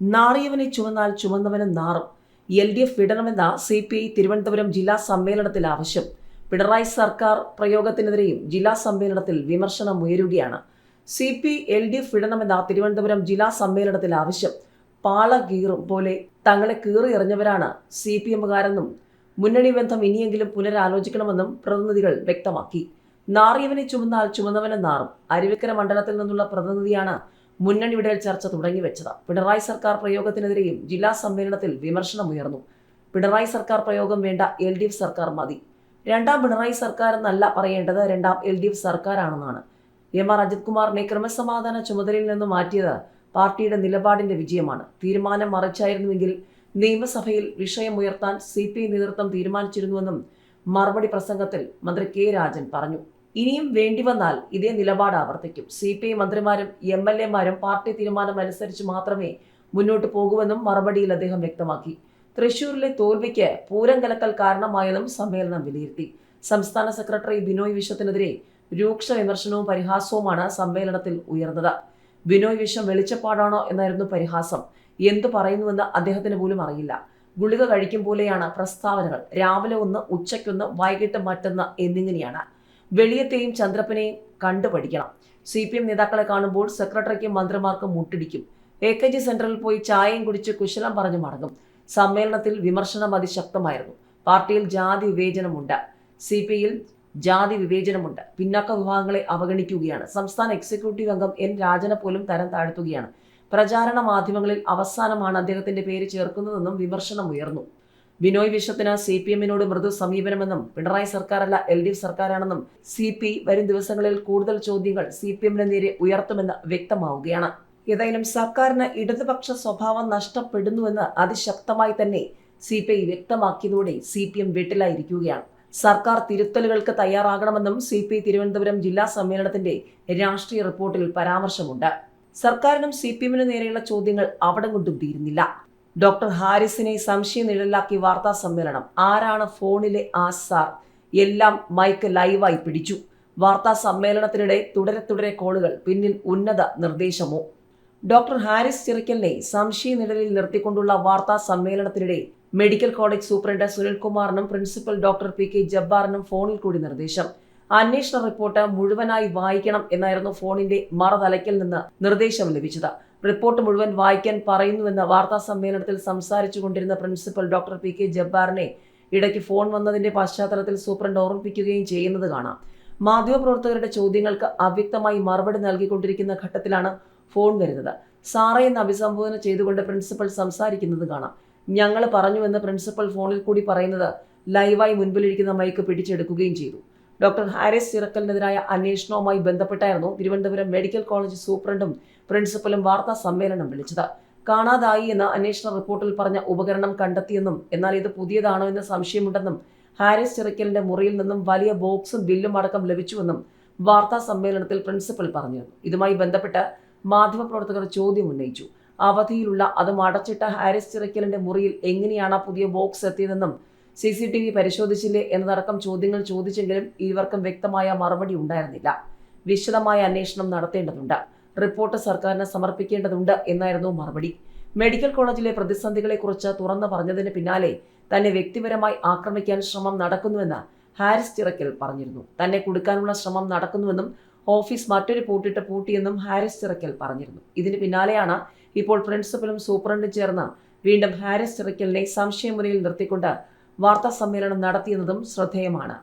നാറിയവനെ ചുമന്നാൽ ചുമന്നവന് നാറും. എൽ ഡി എഫ് വിടണമെന്ന സി പി ഐ തിരുവനന്തപുരം ജില്ലാ സമ്മേളനത്തിൽ ആവശ്യം. പിണറായി സർക്കാർ പ്രയോഗത്തിനെതിരെയും ജില്ലാ സമ്മേളനത്തിൽ വിമർശനം ഉയരുകയാണ്. C P L D F വിടണമെന്ന Thiruvananthapuram ജില്ലാ സമ്മേളനത്തിൽ ആവശ്യം. പാള കീറും പോലെ തങ്ങളെ കീറി എറിഞ്ഞവരാണ് സി പി എമ്മുകാരെന്നും മുന്നണി ബന്ധം ഇനിയെങ്കിലും പുനരാലോചിക്കണമെന്നും പ്രതിനിധികൾ വ്യക്തമാക്കി. നാറിയവനെ ചുമന്നാൽ ചുമന്നവനെ നാറും. അരുവിക്കര മണ്ഡലത്തിൽ നിന്നുള്ള പ്രതിനിധിയാണ് മുന്നണി വിടൽ ചർച്ച തുടങ്ങി വെച്ചത്. പിണറായി സർക്കാർ പ്രയോഗത്തിനെതിരെയും ജില്ലാ സമ്മേളനത്തിൽ വിമർശനമുയർന്നു പിണറായി സർക്കാർ പ്രയോഗം വേണ്ട എൽ ഡി എഫ് സർക്കാർ മതി. രണ്ടാം പിണറായി സർക്കാർ എന്നല്ല പറയേണ്ടത് രണ്ടാം എൽ ഡി എഫ് സർക്കാരാണെന്നാണ്. എം ആർ അജിത് കുമാറിനെ ക്രമസമാധാന ചുമതലയിൽ നിന്ന് മാറ്റിയത് പാർട്ടിയുടെ നിലപാടിന്റെ വിജയമാണ്. തീരുമാനം മറിച്ചായിരുന്നുവെങ്കിൽ നിയമസഭയിൽ വിഷയമുയർത്താൻ സി പി ഐ നേതൃത്വം തീരുമാനിച്ചിരുന്നുവെന്നും മറുപടി പ്രസംഗത്തിൽ മന്ത്രി കെ രാജൻ പറഞ്ഞു. ഇനിയും വേണ്ടി വന്നാൽ ഇതേ നിലപാട് ആവർത്തിക്കും. സി പി ഐ മന്ത്രിമാരും എം എൽ എമാരും പാർട്ടി തീരുമാനം അനുസരിച്ച് മാത്രമേ മുന്നോട്ട് പോകുമെന്നും മറുപടിയിൽ അദ്ദേഹം വ്യക്തമാക്കി. തൃശൂരിലെ തോൽവിക്ക് പൂരം കലക്കൽ കാരണമായതും സമ്മേളനം വിലയിരുത്തി. സംസ്ഥാന സെക്രട്ടറി ബിനോയ് വിശ്വത്തിനെതിരെ രൂക്ഷ വിമർശനവും പരിഹാസവുമാണ് സമ്മേളനത്തിൽ ഉയർന്നത്. ബിനോയ് വിശ്വം വെളിച്ചപ്പാടാണോ എന്നായിരുന്നു പരിഹാസം. എന്തു പറയുന്നുവെന്ന് അദ്ദേഹത്തിന് പോലും അറിയില്ല. ഗുളിക കഴിക്കും പോലെയാണ് പ്രസ്താവനകൾ. രാവിലെ ഒന്ന് ഉച്ചയ്ക്കൊന്ന് വൈകിട്ട് മറ്റൊന്ന് എന്നിങ്ങനെയാണ്. വെളിയത്തെയും ചന്ദ്രപ്പനെയും കണ്ടുപഠിക്കണം സി പി എം നേതാക്കളെ കാണുമ്പോൾ സെക്രട്ടറിക്കും മന്ത്രിമാർക്കും മുട്ടിടിക്കും. എ കെ ജി സെന്ററിൽ പോയി ചായയും കുടിച്ച് കുശലം പറഞ്ഞു മടങ്ങും. സമ്മേളനത്തിൽ വിമർശനം അതിശക്തമായിരുന്നു. പാർട്ടിയിൽ ജാതി വിവേചനമുണ്ട്. സി പി ഐയിൽ ജാതി വിവേചനമുണ്ട്. പിന്നാക്ക വിഭാഗങ്ങളെ അവഗണിക്കുകയാണ്. സംസ്ഥാന എക്സിക്യൂട്ടീവ് അംഗം എൻ രാജനെ പോലും തരം താഴ്ത്തുകയാണ്. പ്രചാരണ മാധ്യമങ്ങളിൽ അവസാനമാണ് അദ്ദേഹത്തിന്റെ പേര് ചേർക്കുന്നതെന്നും വിമർശനം ഉയർന്നു ബിനോയ് വിശ്വത്തിന് സി പി എമ്മിനോട് മൃദു സമീപനമെന്നും പിണറായി സർക്കാരല്ല എൽ ഡി എഫ് സർക്കാരാണെന്നും സി പി വരും ദിവസങ്ങളിൽ കൂടുതൽ ചോദ്യങ്ങൾ സി പി എമ്മിന് നേരെ ഉയർത്തുമെന്ന് വ്യക്തമാവുകയാണ്. ഏതായാലും സർക്കാരിന് ഇടതുപക്ഷ സ്വഭാവം നഷ്ടപ്പെടുന്നുവെന്ന് അതിശക്തമായി തന്നെ സി പി ഐ വ്യക്തമാക്കിയതോടെ സി പി എം വീട്ടിലായിരിക്കുകയാണ്. സർക്കാർ തിരുത്തലുകൾക്ക് തയ്യാറാകണമെന്നും സി പി ഐ തിരുവനന്തപുരം ജില്ലാ സമ്മേളനത്തിന്റെ രാഷ്ട്രീയ റിപ്പോർട്ടിൽ പരാമർശമുണ്ട്. സർക്കാരിനും സി പി എമ്മിനും നേരെയുള്ള ചോദ്യങ്ങൾ അവിടെ കൊണ്ടും തീരുന്നില്ല. ഡോക്ടർ ഹാരിസിനെ സംശയം നിഴലാക്കി വാർത്താ സമ്മേളനം. ആരാണ് ഫോണിലെ ആ സാർ? എല്ലാം മൈക്ക് ലൈവായി പിടിച്ചു. വാർത്താ സമ്മേളനത്തിനിടെ തുടരെ തുടരെ കോളുകൾ പിന്നിൽ ഉന്നത നിർദ്ദേശമോ? ഡോക്ടർ ഹാരിസ് ചിറക്കലിനെ സംശയ നിഴലിൽ നിർത്തിക്കൊണ്ടുള്ള വാർത്താ സമ്മേളനത്തിനിടെ മെഡിക്കൽ കോളേജ് സൂപ്രണ്ട് സുനിൽകുമാറിനും പ്രിൻസിപ്പൽ ഡോക്ടർ പി കെ ജബ്ബാറിനും ഫോണിൽ കൂടി നിർദ്ദേശം. അന്വേഷണ റിപ്പോർട്ട് മുഴുവനായി വായിക്കണം എന്നായിരുന്നു ഫോണിന്റെ മറതലയ്ക്കൽ നിന്ന് നിർദ്ദേശം ലഭിച്ചത്. റിപ്പോർട്ട് മുഴുവൻ വായിക്കാൻ പറയുന്നുവെന്ന് വാർത്താ സമ്മേളനത്തിൽ സംസാരിച്ചു കൊണ്ടിരുന്ന പ്രിൻസിപ്പൽ ഡോക്ടർ പി കെ ജബ്ബാറിനെ ഇടയ്ക്ക് ഫോൺ വന്നതിന്റെ പശ്ചാത്തലത്തിൽ സൂപ്രണ്ട് ഓർമ്മിപ്പിക്കുകയും ചെയ്യുന്നത് കാണാം. മാധ്യമപ്രവർത്തകരുടെ ചോദ്യങ്ങൾക്ക് അവ്യക്തമായി മറുപടി നൽകിക്കൊണ്ടിരിക്കുന്ന ഘട്ടത്തിലാണ് ഫോൺ വരുന്നത്. സാറേ എന്ന് അഭിസംബോധന ചെയ്തുകൊണ്ട് പ്രിൻസിപ്പൽ സംസാരിക്കുന്നത് കാണാം. ഞങ്ങൾ പറഞ്ഞുവെന്ന് പ്രിൻസിപ്പൽ ഫോണിൽ കൂടി പറയുന്നത് ലൈവായി മുൻപിലിരിക്കുന്ന മൈക്ക് പിടിച്ചെടുക്കുകയും ചെയ്തു. ഡോക്ടർ ഹാരിസ് ചിറക്കലിനെതിരായ അന്വേഷണവുമായി ബന്ധപ്പെട്ടായിരുന്നു തിരുവനന്തപുരം മെഡിക്കൽ കോളേജ് സൂപ്രണ്ടും പ്രിൻസിപ്പലും വാർത്താ സമ്മേളനം വിളിച്ചത്. കാണാതായി എന്ന അന്വേഷണ റിപ്പോർട്ടിൽ പറഞ്ഞ ഉപകരണം കണ്ടെത്തിയെന്നും എന്നാൽ ഇത് പുതിയതാണോ എന്ന് സംശയമുണ്ടെന്നും ഹാരിസ് ചിറക്കലിന്റെ മുറിയിൽ നിന്നും വലിയ ബോക്സും ബില്ലും അടക്കം ലഭിച്ചുവെന്നും വാർത്താ സമ്മേളനത്തിൽ പ്രിൻസിപ്പൽ പറഞ്ഞു. ഇതുമായി ബന്ധപ്പെട്ട് മാധ്യമപ്രവർത്തകർ ചോദ്യം ഉന്നയിച്ചു. അവധിയിലുള്ള അതും അടച്ചിട്ട ഹാരിസ് ചിറക്കലിന്റെ മുറിയിൽ എങ്ങനെയാണ് പുതിയ ബോക്സ് എത്തിയതെന്നും സി സി ടി വി പരിശോധിച്ചില്ലേ എന്നതടക്കം ചോദ്യങ്ങൾ ചോദിച്ചെങ്കിലും ഇരുവർക്കും വ്യക്തമായ മറുപടി ഉണ്ടായിരുന്നില്ല. വിശദമായ അന്വേഷണം നടത്തേണ്ടതുണ്ട്. റിപ്പോർട്ട് സർക്കാരിന് സമർപ്പിക്കേണ്ടതുണ്ട് എന്നായിരുന്നു മറുപടി. മെഡിക്കൽ കോളേജിലെ പ്രതിസന്ധികളെക്കുറിച്ച് തുറന്നു പറഞ്ഞതിന് പിന്നാലെ തന്നെ വ്യക്തിപരമായി ആക്രമിക്കാൻ ശ്രമം നടക്കുന്നുവെന്ന് ഹാരിസ് ചിറക്കൽ പറഞ്ഞിരുന്നു. തന്നെ കൊടുക്കാനുള്ള ശ്രമം നടക്കുന്നുവെന്നും ഓഫീസ് മറ്റൊരു പൂട്ടിട്ട് പൂട്ടിയെന്നും ഹാരിസ് ചിറക്കൽ പറഞ്ഞിരുന്നു. ഇതിന് പിന്നാലെയാണ് ഇപ്പോൾ പ്രിൻസിപ്പലും സൂപ്രണ്ടും ചേർന്ന് വീണ്ടും ഹാരിസ് ചിറക്കലിനെ സംശയമുറിയിൽ നിർത്തിക്കൊണ്ട് വാർത്താ സമ്മേളനം നടത്തിയെന്നതും ശ്രദ്ധേയമാണ്